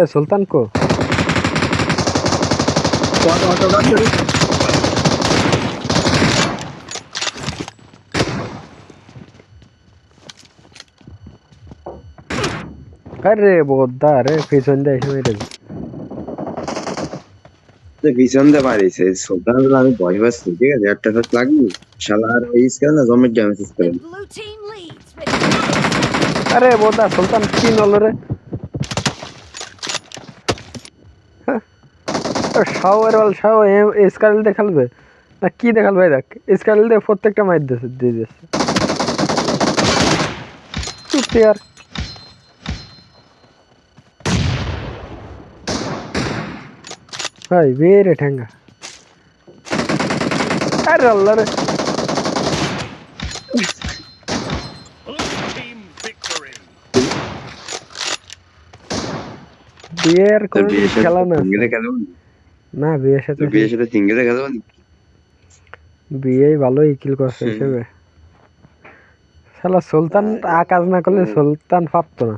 এ সুলতান কো। Auto auto গাড়ি আরে বোদ্দা রে পিছন দিয়ে এসে মেরে যে পিছন দিয়ে মারিছে সুলতান আমি ভয় পাচ্ছি ঠিক আছে? একটা শট লাগবে? শালা আর এই স্কেল না জমির ড্যামেজ করে. আরে বোদ্দা সুলতান কি নল রে? শাওয়ার ওয়াল শাও স্কাইল দেখালবে না কি দেখাল ভাই দেখ স্কাইল দিয়ে প্রত্যেকটা মাইর দিয়েছে দিয়ে দিয়েছে। আর। ভাই বেরে ঠেঙ্গা আরে আল্লাহ রে. বিয়ের কোনো খেলা না। খেলব না? বিয়ের সাথে বিয়ের সাথে সিঙ্গেল দেখা যাবে বিয়ে ভালোই কিল করছে। হিসেবে শালা সুলতান আকাজ না করলে সুলতান পারতো না